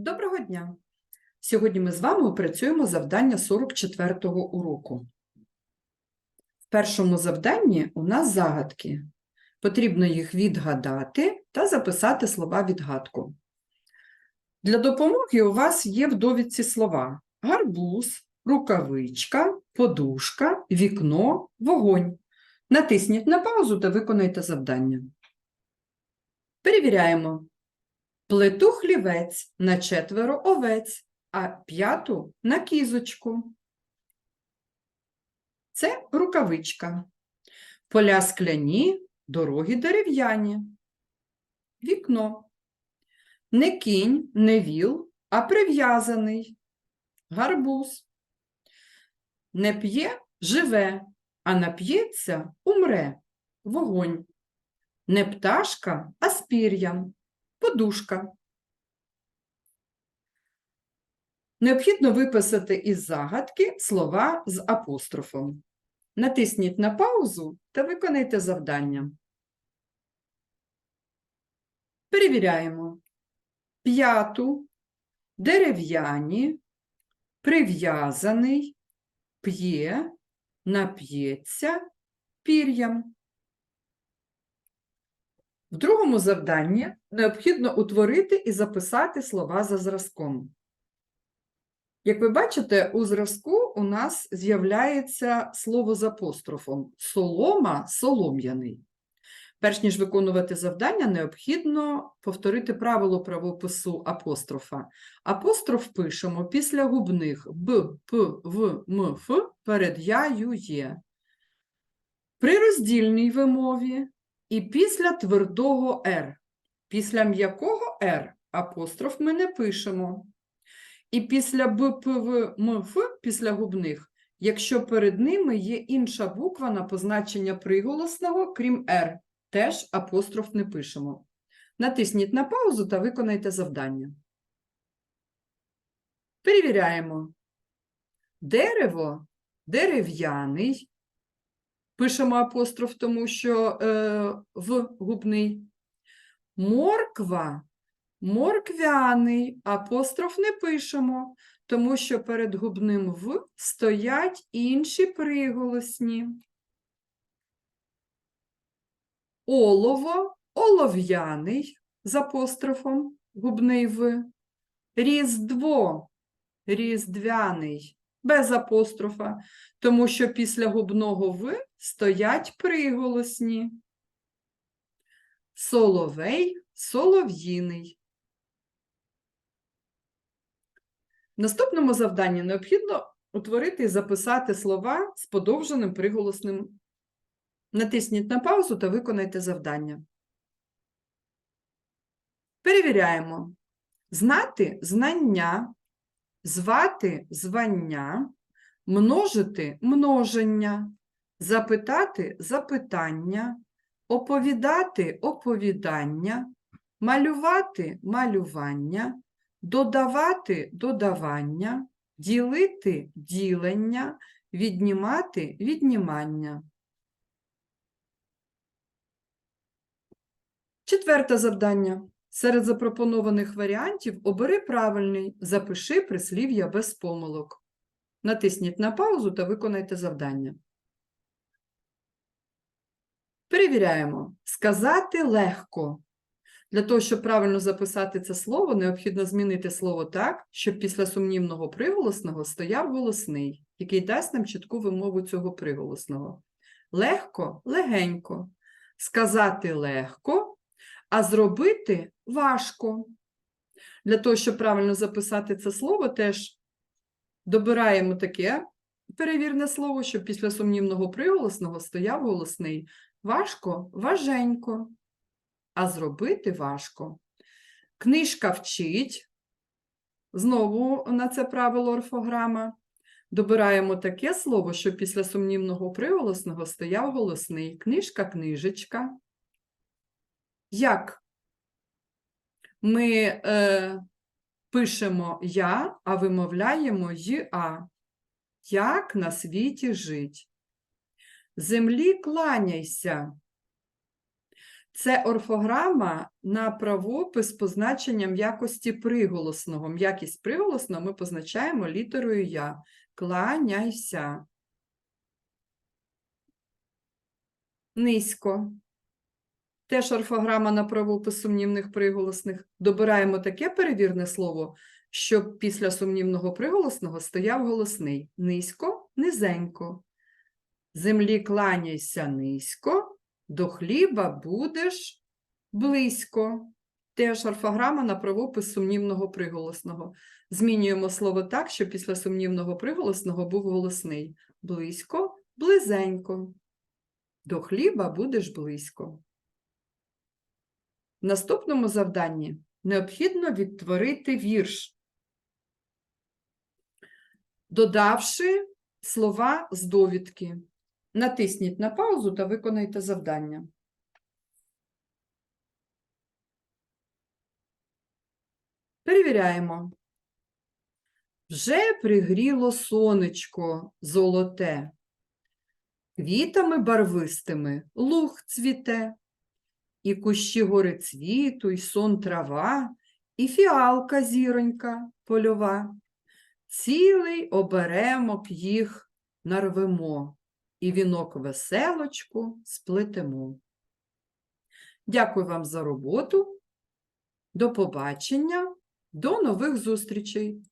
Доброго дня! Сьогодні ми з вами опрацюємо завдання 44-го уроку. В першому завданні у нас загадки. Потрібно їх відгадати та записати слова відгадку. Для допомоги у вас є в довідці слова гарбуз, рукавичка, подушка, вікно, вогонь. Натисніть на паузу та виконайте завдання. Перевіряємо. Плету хлівець на четверо овець, а п'яту на кізочку. Це рукавичка. Поля скляні, дороги дерев'яні. Вікно. Не кінь, не віл, а прив'язаний. Гарбуз. Не п'є, живе, а нап'ється, умре. Вогонь. Не пташка, а з пір'ям. Подушка. Необхідно виписати із загадки слова з апострофом. Натисніть на паузу та виконайте завдання. Перевіряємо. П'яту, дерев'яні, прив'язаний, п'є, нап'ється, пір'ям. В другому завданні необхідно утворити і записати слова за зразком. Як ви бачите, у зразку у нас з'являється слово з апострофом солома солом'яний. Перш ніж виконувати завдання, необхідно повторити правило правопису апострофа. Апостроф пишемо після губних б, п, в, м, ф перед я, ю, є. При роздільній вимові і після твердого «р». Після м'якого «р» апостроф ми не пишемо. І після «б», «п», «в», «м», «ф» після губних, якщо перед ними є інша буква на позначення приголосного, крім «р», теж апостроф не пишемо. Натисніть на паузу та виконайте завдання. Перевіряємо. Дерево дерев'яний. Пишемо апостроф, тому що е, в губний. Морква морквяний. Апостроф не пишемо, тому що перед губним в стоять інші приголосні. Олово олов'яний з апострофом губний в. Різдво різдвяний без апострофа, тому що після губного в стоять приголосні. Соловей солов'їний. В наступному завданні необхідно утворити і записати слова з подовженим приголосним. Натисніть на паузу та виконайте завдання. Перевіряємо. Знати знання, звати звання, множити множення, запитати запитання, оповідати оповідання, малювати малювання, додавати додавання, ділити ділення, віднімати віднімання. Четверте завдання. Серед запропонованих варіантів обери правильний, запиши прислів'я без помилок. Натисніть на паузу та виконайте завдання. Перевіряємо. Сказати легко. Для того, щоб правильно записати це слово, необхідно змінити слово так, щоб після сумнівного приголосного стояв голосний, який дасть нам чітку вимову цього приголосного. Легко легенько. Сказати легко, а зробити важко. Для того, щоб правильно записати це слово, теж добираємо таке перевірне слово, щоб після сумнівного приголосного стояв голосний. Важко важенько, а зробити важко. Книжка вчить. Знову на це правило орфограма. Добираємо таке слово, щоб після сумнівного приголосного стояв голосний. Книжка, книжечка. Як ми е, пишемо я, а вимовляємо й-а. Як на світі жить? Землі кланяйся. Це орфограма на правопис позначення м'якості приголосного. М'якість приголосного ми позначаємо літерою Я. Кланяйся. Низько. Теж орфограма на правопис сумнівних приголосних. Добираємо таке перевірне слово, щоб після сумнівного приголосного стояв голосний. Низько, низенько. Землі кланяйся низько, до хліба будеш близько. Теж орфограма на правопис сумнівного приголосного. Змінюємо слово так, щоб після сумнівного приголосного був голосний. Близько, близенько. До хліба будеш близько. В наступному завданні необхідно відтворити вірш, додавши слова з довідки. Натисніть на паузу та виконайте завдання. Перевіряємо. Вже пригріло сонечко золоте, квітами барвистими луг цвіте, і кущі гори цвіту, і сон трава, і фіалка зіронька польова. Цілий оберемок їх нарвемо, і вінок веселочку сплетемо. Дякую вам за роботу. До побачення, до нових зустрічей!